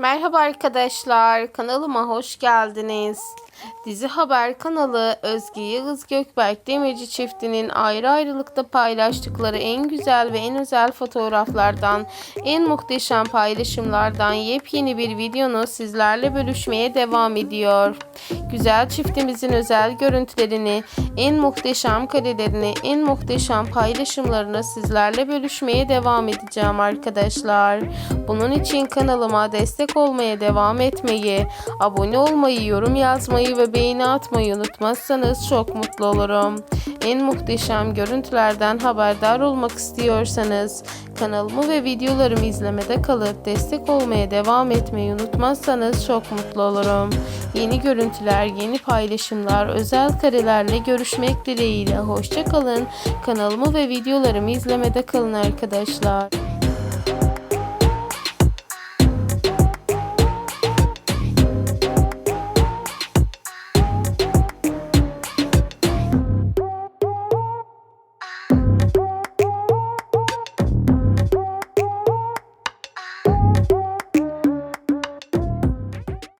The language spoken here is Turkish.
Merhaba arkadaşlar, kanalıma hoş geldiniz. Dizi Haber kanalı Özge Yıldız Gökberk Demirci çiftinin ayrı ayrılıkta paylaştıkları en güzel ve en özel fotoğraflardan, en muhteşem paylaşımlardan yepyeni bir videonu sizlerle bölüşmeye devam ediyor. Güzel çiftimizin özel görüntülerini, en muhteşem karelerini, en muhteşem paylaşımlarını sizlerle bölüşmeye devam edeceğim arkadaşlar. Bunun için kanalıma destek olmaya devam etmeyi, abone olmayı, yorum yazmayı ve beğeni atmayı unutmazsanız çok mutlu olurum. En muhteşem görüntülerden haberdar olmak istiyorsanız kanalımı ve videolarımı izlemede kalıp destek olmaya devam etmeyi unutmazsanız çok mutlu olurum. Yeni görüntüler, yeni paylaşımlar, özel karelerle görüşmek dileğiyle. Hoşçakalın. Kanalımı ve videolarımı izlemede kalın arkadaşlar.